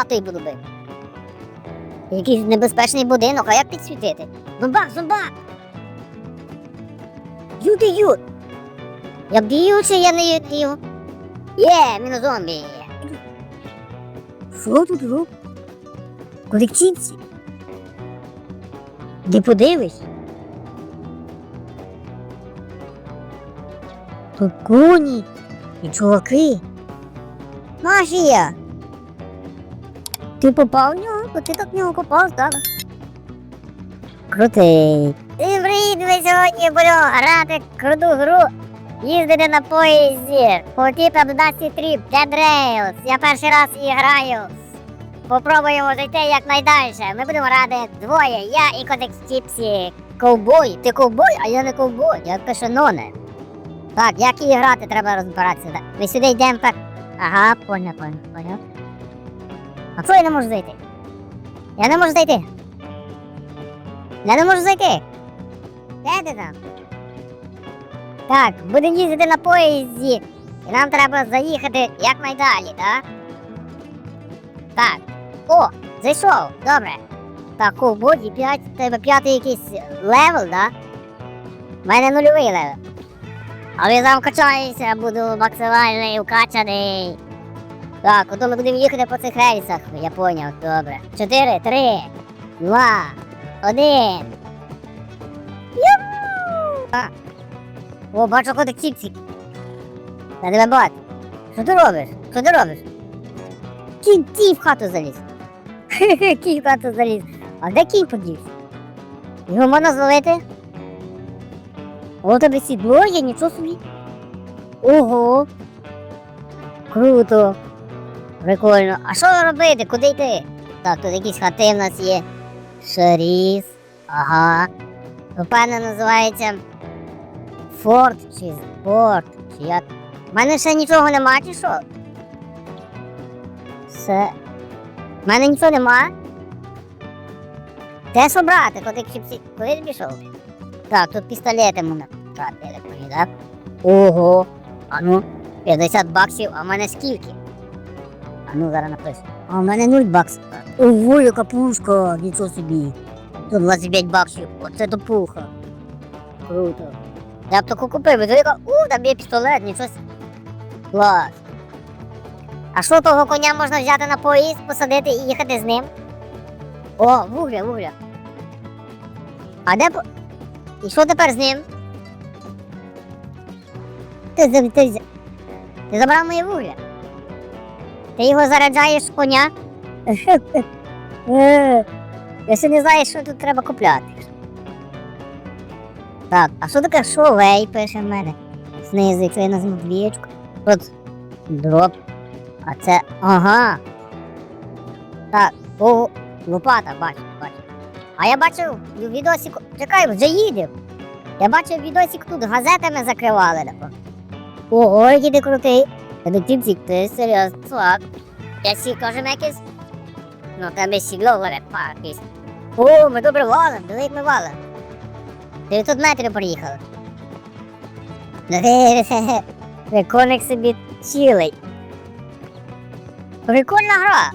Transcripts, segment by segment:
лопатою буду. Якийсь небезпечний будинок, а як підсвітити? Зомбак, зомбак! Люди ют! Я б'ю чи я не б'ю? Є, мінус зомбі. Що тут роб? Колекційці? Де подивись? Тут коні і чуваки. Мафія! Ти попав в нього, бо ти так в нього попав, так? Крутий. Всім привіт, ми сьогодні будемо грати круту гру. Їздити на поїзді. Полетіти на Dusty Trip, Dead Rails. Я перший раз і граю. Попробуємо зайти якнайдальше. Ми будемо грати двоє. Я і Кодекс Тіпсі. Ковбой. Ти ковбой, а я не ковбой. Я пише ноне. Так, як її грати, треба розбиратися. Ми сюди йдемо так. Ага, поняв, поняв, поняв. А чого я не можу зайти? Я не можу зайти. Я не можу зайти. Де ти там? Так, будемо їздити на поїзді. І нам треба заїхати якнайдалі, так? Так. О, зайшов, добре. Так, ковбой, 5, тебе п'ятий якийсь левел, да? У мене нульовий левел. Але я там качаюся, буду максимальний вкачаний. Так, ото ми будемо їхати по цих рейсах, я поняв, добре. Чотири, три, два, один. А. О, бачу котик ціпці. Я тебе бачу. Що ти робиш? Що ти робиш? Кінь, кінь в хату заліз. Хе-хе, кінь в хату заліз. А де кінь подівся? Його можна зловити? О, тебе сідло є, нічого собі. Ого. Круто. Прикольно. А що робити? Куди йти? Так, тут якісь хати в нас є. Шеріф. Ага. Напевно, називається Форт чи Спорт. Чи як. У мене ще нічого нема, чи що? Все. У мене нічого нема. Де що брати? Куди чіпсі? Куди ти пішов? Так, тут пістолети можна брати, я так? Ого. А ну, 50 баксів, а в мене скільки? Ну зараз напишу. А в мене 0 баксів. Яка пушка, нічого собі. Тут 25 баксів, оце то пуха. Круто. Я б таку купив, бо така, у, там є пістолет, нічого. Клас. А що того коня можна взяти на поїзд, посадити і їхати з ним? О, вугля, вугля. А де по... І що тепер з ним? Ти, ти, ти, ти забрав моє вугля. Ти його заряджаєш в коня? Е, Я не знаю, що тут треба купляти. Так, а що таке шовей пише в мене? Знизу, якщо я назву двічку. Тут дроп. А це. Ага. Так, о, лопата, бачу, бачу. А я бачив в відосіку. Чекай, вже їде. Я бачив відосик тут газетами закривали. Ого, ти крутий. Детективчик, ти серйозно. Так. Я сі кажем якийсь. Ну, тебе сігло лове, якийсь. О, ми добре валим, як ми валим. 900 метрів проїхали. Виконник собі цілий. Прикольна гра.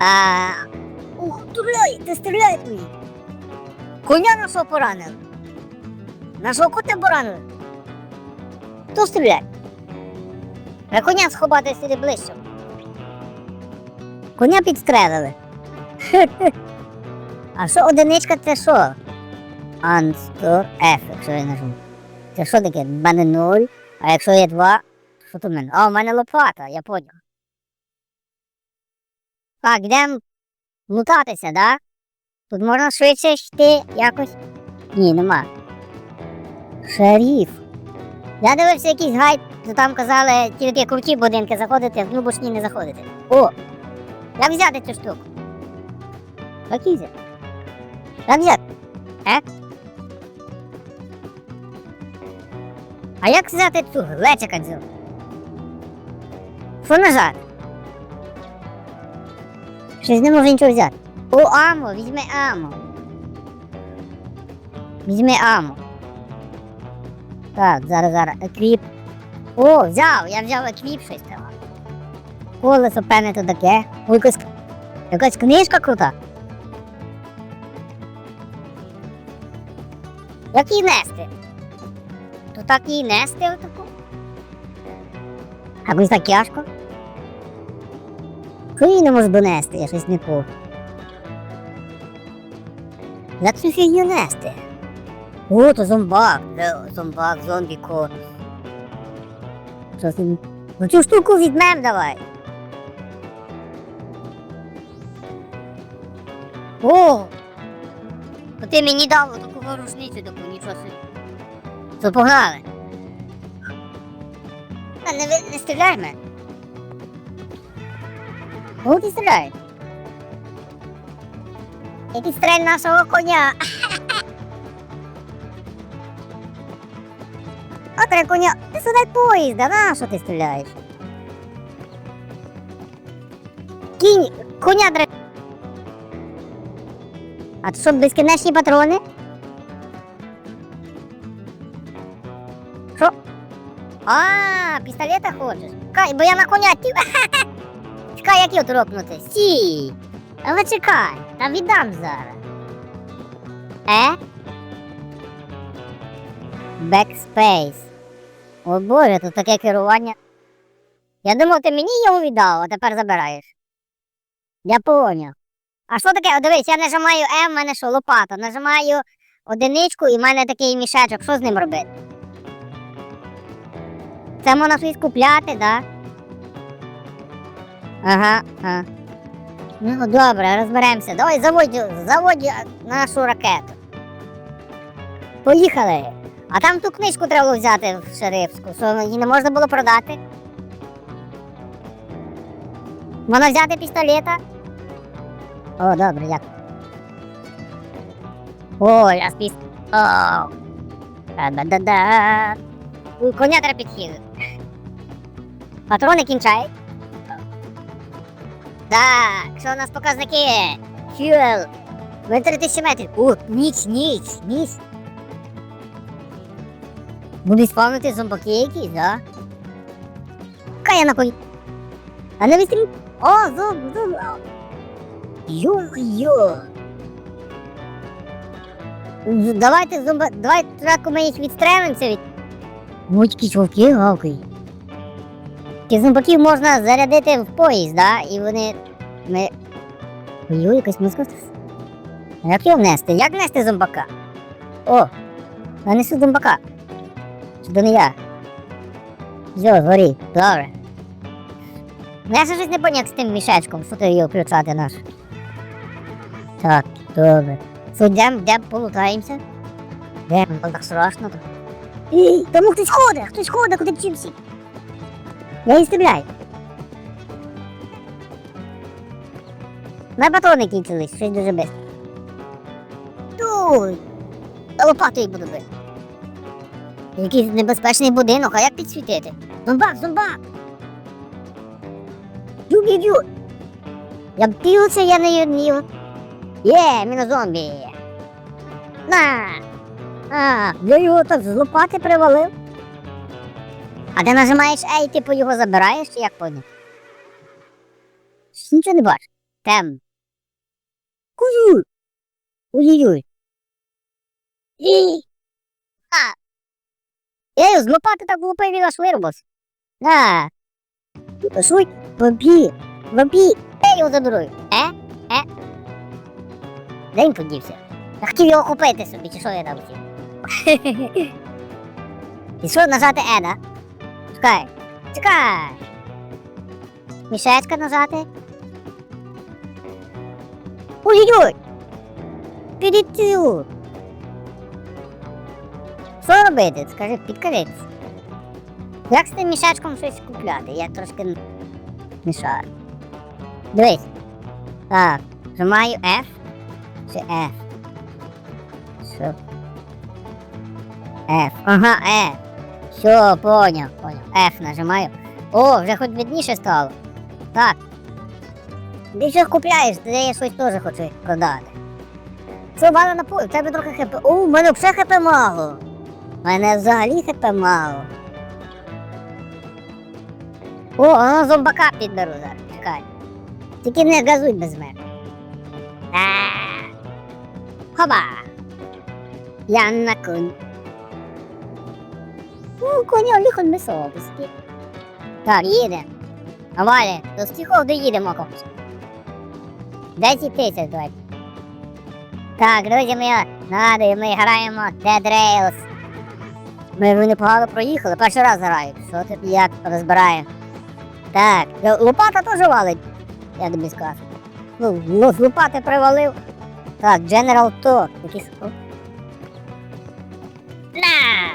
А... Ух, стріляй, ти стріляй твої. Коня нашого поранили. Нашого коня поранили. Хто стріляє? На коня сховати сюди ближче. Коня підстрелили. А що одиничка це що? Unstore F, якщо я нажму. Це що таке? В мене 0, а якщо є 2, що тут в мене? А, у мене лопата, я поняв. Так, йдемо лутатися, да? Тут можна швидше йти якось. Ні, нема. Шеріф. Я дивився якийсь гайд, то там казали тільки круті будинки заходити, в нубошні не заходити. О! Як взяти цю штуку? Як її взяти? Як взяти? Е? А як взяти цю глечика цю? Що нажати? Щось не можу нічого взяти. О, амо, візьми амо. Візьми амо. Так, зараз, зараз. Еквіп. О, взяв, я взяв еквіп щось треба. колесо, певне, то таке. Ой, якась, якась книжка крута. Як її нести? То так її нести отаку? Якось так тяжко. Коли її не можу донести, я щось не пов. Як цю фігню нести? О, то зомбак. Зомбак, зомбі кот. Ну цю штуку візьмем давай. О! То ти мені дав таку рушницю таку, нічого собі. То погнали. А не, не стріляй мене. Кого ти стріляєш? Я підстрель нашого коня. Отре коня, ти сюди поїзда, на що ти стріляєш? Кінь, коня дре. А то що, безкінечні патрони? Що? А, пістолета хочеш? Чекай, бо я на коня ті. Чекай, як його торкнути. Сій. Але чекай, та віддам зараз. Е? Backspace. О боже, тут таке керування. Я думав, ти мені його віддав, а тепер забираєш. Я поняв. А що таке? О, дивись, я нажимаю М, в мене що, лопата. Нажимаю одиничку і в мене такий мішечок. Що з ним робити? Це можна щось купляти, да? Ага, ага. Ну добре, розберемося. Давай заводь, заводь нашу ракету. Поїхали. А там ту книжку треба було взяти в шерифську, що її не можна було продати. Можна взяти пістолета. О, добре, дякую. О, я спіс. О. Да-да-да. Коня треба підхилити. Патрони кінчають. Так, що у нас показники? Фюел. Ми 3000 метрів. О, ніч, ніч, ніч. Будуть спавнити зомбаки якісь, да? Кая на коні. А не вистріл. О, зомб, зомб. Йо-йо. Давайте зомба. Давай спочатку ми їх відстрелимося від. Будь якісь вовки гавкають. Ті зомбаків можна зарядити в поїзд, да? І вони. Ми. Ой, якась музика. Як його внести? Як внести зомбака? О! Я несу зомбака. Не я? Все, горі, добре. Ну, Я ще щось не поняв з тим мішечком, що ти його включати наш. Так, добре. Йдем, йдем, полутаємося. Де, ну так страшно тут. Ей, тому хтось ходить, хтось ходить, куди вчився. Я її стріляю. На батони кінчились, щось дуже без. Туй! Лопатою буду бити. Якийсь небезпечний будинок, а як підсвітити? Зомбак, зомбак! Дю-дю-дю! Я б'юся, я не їв. Є, мінозомбі. На! А, я його так з лопати привалив. А ти нажимаєш Ей, типу його забираєш, чи як поняв? Нічого не бачу. Тем. Кузю! Ой-ой-ой. Я з лопати так влупив і аж вирубався. На. Пошуй, вампір, вампір. Я його заберу. Е? Е? Де він подівся? Я хотів його купити собі, чи що я там хотів? І що нажати Е, да? Чекай. Чекай. Мішечка нажати. Ой-ой-ой! Підітю. Що робити? Скажи, підкажись. Як з тим мішечком щось купляти? Я трошки шарю. Дивись. Так, нажимаю F чи F. Що? F. Ага, F. Все, поняв, поняв. F нажимаю. О, вже хоч видніше стало. Так. Ти що купляєш, де я щось теж хочу продати. Це мало на полі, в тебе трохи хп. О, в мене все хп мало. Мене взагалі хп мало. О, воно зомбака підберу зараз. Чекай. Тільки не газуй без мене. Хоба! Я на коні. Ну, коня ліхо не собі. Так, їде. Авалі, до стихов доїдемо комусь. 10 тисяч давай. Так, друзі, ми нагадую, ми граємо Dead Rails. Ми вже непогано проїхали, перший раз граю. Що ти як розбирає? Так, е, лопата теж валить, я тобі скажу. Ну, ну, з лопати привалив. Так, General To. Якийсь. На!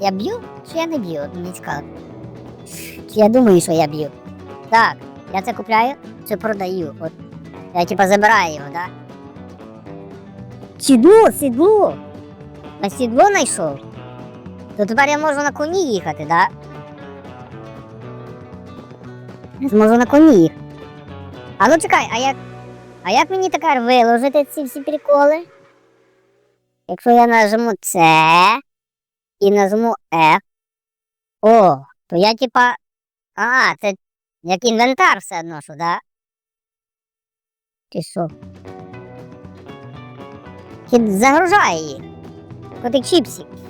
Я б'ю чи я не б'ю? Мені цікаво. Чи я думаю, що я б'ю. Так, я це купляю чи продаю. От. Я типа забираю його? Да? Сідло, сідло! На сідло знайшов. То тепер я можу на коні їхати? Да? Зможу на коні їхати. А ну чекай, а як. А як мені тепер виложити ці всі приколи? Якщо я нажму це і нажму F. О, то я типа. А, це як інвентар все одно, що, да? Чи що? Загружає їх. Котик чіпсів.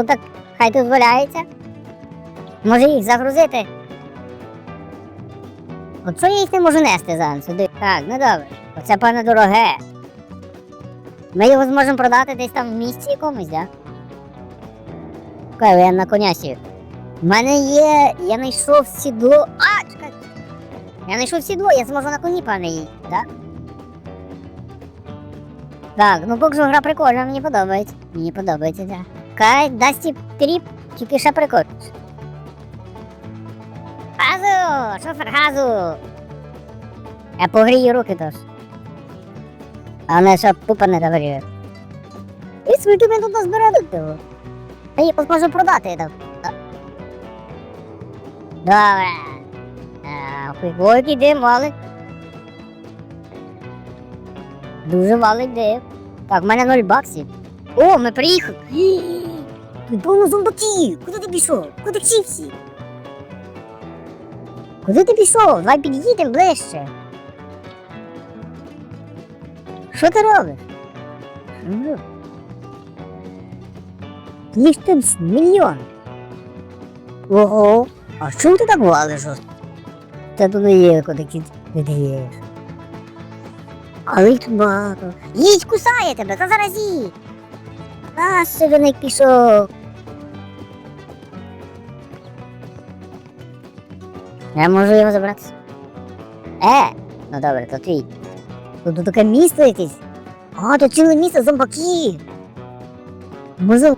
Що так хай дозволяється? Може їх загрузити? Що я їх не можу нести зараз сюди? Так, ну добре. Оце пане дороге. Ми його зможемо продати десь там в місці якомусь, да? Чекай, я на коня. У мене є. Я знайшов сідло. А, чекай. Я знайшов сідло, я зможу на коні пане їздити, так? Так, ну поки що гра прикольна, мені подобається. Мені подобається, так. Кай, Дасті тріп, тільки ще прикольніше. Газу! Шофер газу! Я погрію руки тож. А не щоб пупа не догоріє. І скільки він тут того? Я її зможу продати там. А. Добре. Е, Ой, дим валить. Дуже валить дим. Так, в мене 0 баксів. О, ми приїхали. Повно зомбаків. Куди ти пішов? Куди всі? Куди ти пішов? Давай під'їдемо ближче. Що ти робиш? Їх тут мільйон. Ого, а чому ти так валиш? Та тут є не даєш. Але їх тут багато. Їдь кусає тебе, та зараз їдь. Сиреник пішов. Я можу його забрати. Е, ну добре, то твій. Тут, таке місто якесь. А, тут ціле місто зомбаків. Може.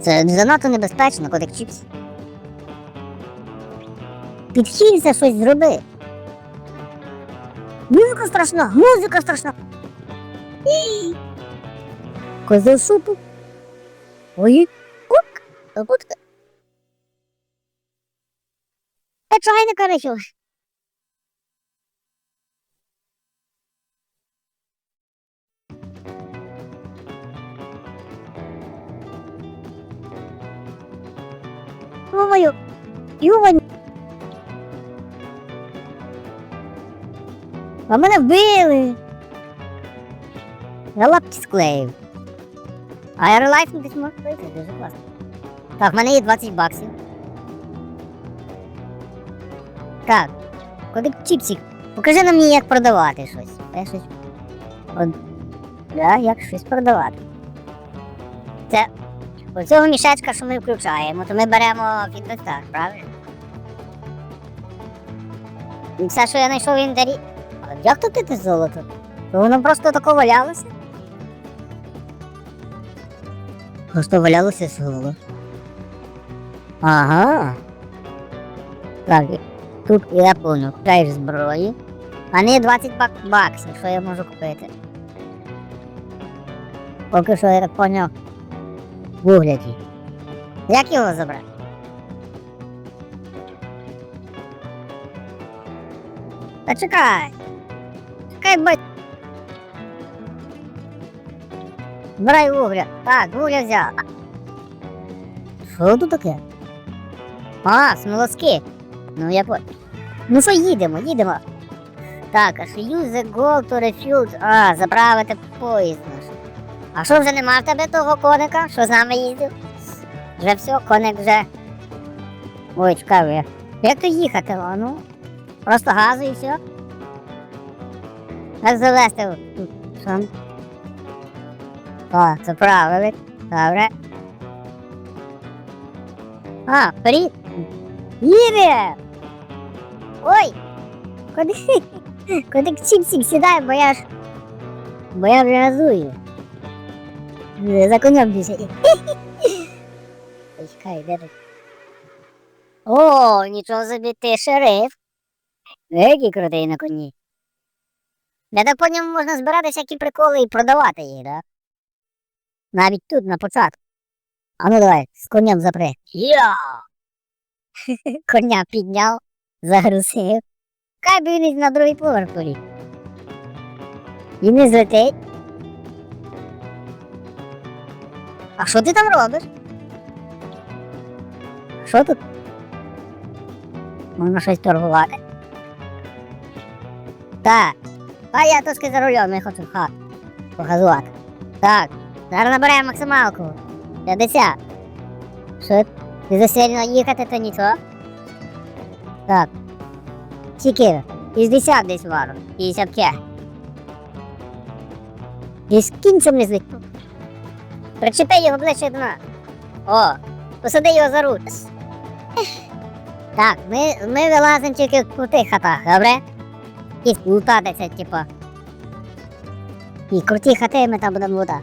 Це занадто небезпечно, кодек чіпс. Підхилься щось зроби. Музика страшна, музика страшна. Козел шупу. Ой, кук, кутка. Та чого я не коричу? Ё-моё, ё-моё. А мене вбили. Я лапки склеїв. А аеролайф десь може пройти, дуже класно. Так, в мене є 20 баксів. Так, кодик чіпсик. Покажи нам як продавати щось. Я щось. Да, як щось продавати. Це оцього мішечка, що ми включаємо, то ми беремо інвентар, правильно? І все, що я знайшов в інвентарі. А як тут це золото? То воно просто тако валялося? Просто валялося золото. Ага. Так, тут я понял, купляєш зброю. А не 20 бак баксів, що я можу купити. Поки що я так поняв. В угляді. Як його забрати? Та чекай. Чекай, бать. Збирай вугля. Так, вугля взяв. Що тут таке? А, смолоски. Ну я понял. Ну що їдемо, їдемо. Так, а що use the gold to refuel. А, заправити поїзд наш. А що вже нема в тебе того коника, що з нами їздив? Вже все, коник вже. Ой, чекай, як. То їхати, а ну? Просто газу і все. Як завести? Що? О, заправили. Добре. А, привіт. Їде! Ой! Куди? Куди чик-чик сідай, бо я ж. Бо я вже газую. За конем. Ой, Чекай, де ти? О, нічого собі ти шериф. Який крутий на коні. Я так по ньому можна збирати всякі приколи і продавати їх, да? Навіть тут, на початку. А ну давай, з конем запри. Я! Коня підняв, загрузив. Би він на другий поверх поліг. І не злетить. А що ти там робиш? Що тут? Можна щось торгувати. Так. А я трошки за рулем, я хочу в хату. Погазувати. Так. Зараз набираємо максималку. 50. Що? Ти засильно їхати, то нічого? Так. Скільки? 60 десь вару. 55. І з кінцем не звик. Причепи його ближче до нас. О, посади його за руль. Так, ми, ми вилазимо тільки в крутих хатах, добре? І лутатися, типа. І круті хати ми там будемо лутати.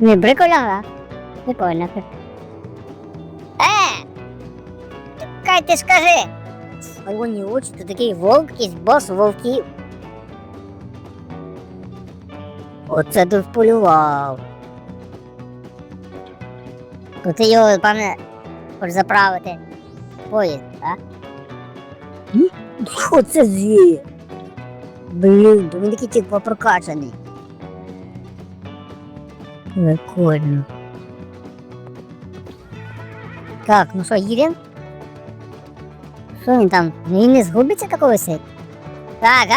Не, прикольно, да? Прикольно. Кай ти скажи! Свої очі, ти такий вовк, якийсь бос вовків. Оце ти вполював. То ти його, пане, хочеш заправити в поїзд, так? Що це звір? Блін, то він такий типу прокачаний. Прикольно. Так, ну що, їдемо? Він там? Він не згубиться такого висить? Так,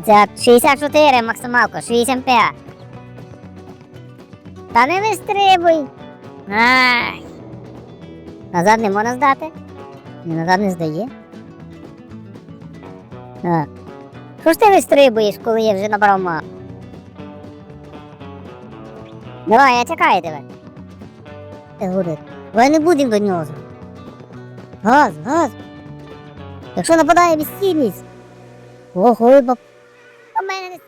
це 64 максималка, 65. Та не вистрибуй. Ай. Назад не можна здати? Ні, назад не здає. А. Що ж ти вистрибуєш, коли я вже набрав мапу? Давай, я чекаю тебе. Ти говорить. Давай не будемо до нього. Газ, газ. Якщо нападає безцільність. Ого, баб. У мене не.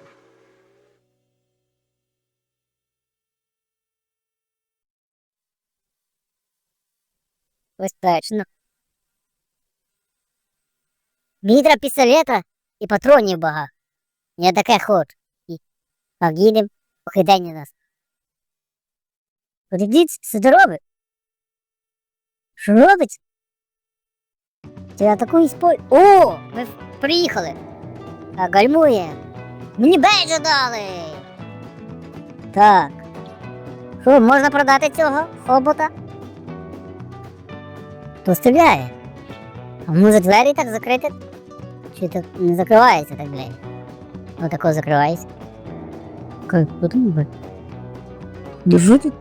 Безпечно. Треба пістолета і патронів багато. Я таке хочу. Так, їдемо, похидень нас. Подивіться, це робить? Що робить? Це я таку іспой... О, ми приїхали. Так, гальмує. Мені бейджа дали. Так. Що, можна продати цього хобота? То стріляє. А може двері так закрити? Чи так не закривається так двері? Ну тако закривається. Как подумай. Держи тут.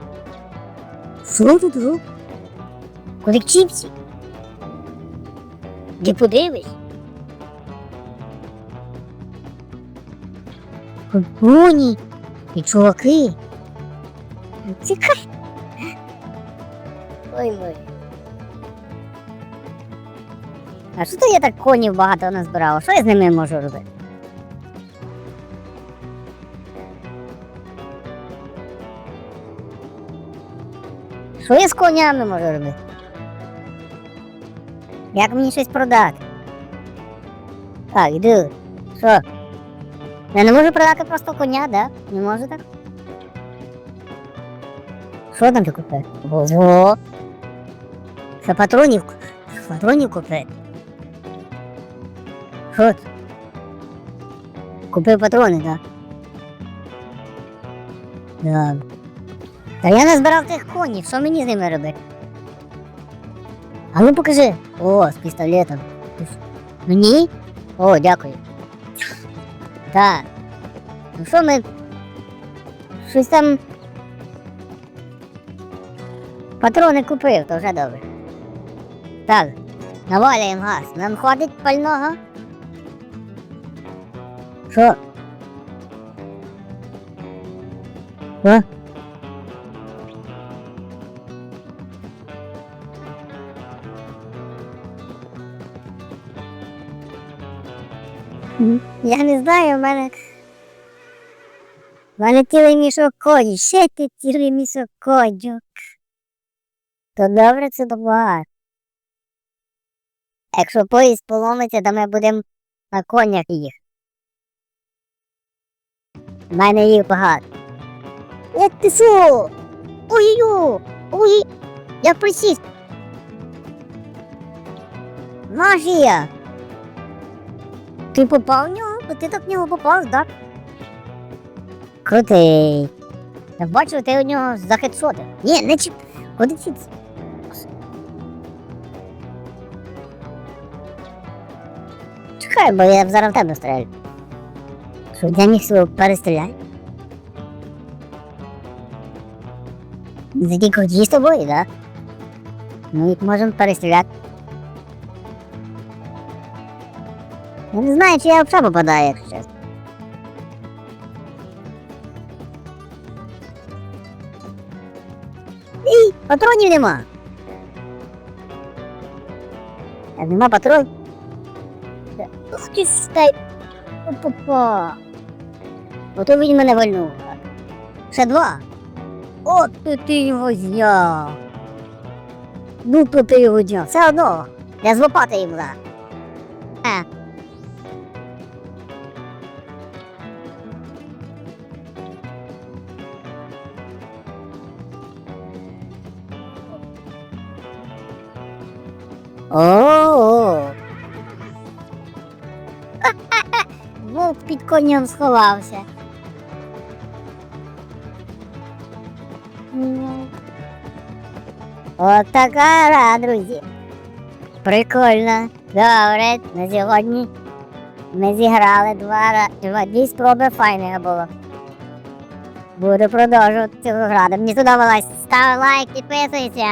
Що тут? Куди чіпсі? Ти подивись. Коні і чуваки. Цікай. Ой мой. А що то я так конів багато назбирала? Що я з ними можу робити? Що я з конями можу робити? Як мені щось продати? Так, іду. Що? Я не можу продати просто коня, да? Не можу так? Що там ти? Ого. Це патронів. Патронів купив. Що? Купив патрони, так? Да. Та я не збирав тих коней, що мені з ними робити? А ну покажи. О, з пістолетом. Що, Мені? О, дякую. Так. Ну що ми. Щось там. Патрони купив, то вже добре. Так, навалюємо газ. Нам хватить пального? Що? Що? Я не знаю, в мене. В мене цілий мішок коні, ще ти цілий мішок конюк. То добре це то багато. Якщо поїзд поломиться, то ми будемо на конях їх. В мене їх багато. Як ти що? Ой-ой-ой! Ой! Я присіст. Магія! Ти попав в нього? Ти так в нього попав, так? Крутий. Я бачу, ти у нього захедшотив. Ні, не чіп. Куди ці? Чекай, бо я зараз в тебе стрелю. Що я міг свого перестріляти? За тільки з тобою, так? Ну, їх можемо перестріляти. Я не знаю, чи я взагалі попадаю, якщо чесно. Ій, патронів нема. Та Нема патронів. Та- Ух ти стай. Опа. Ото він мене вальнув. Ще два. От то ти його зняв. Ну то ти його зняв. Все одно. Я з лопати їм дам. Е. О. Вовк під конем сховався. От така гра, друзі. Прикольно. Добре, на сьогодні ми зіграли два. Два, дві спроби файного було. Буду продовжувати цю грати. Мені сподобалось. Став лайк, підписуйся.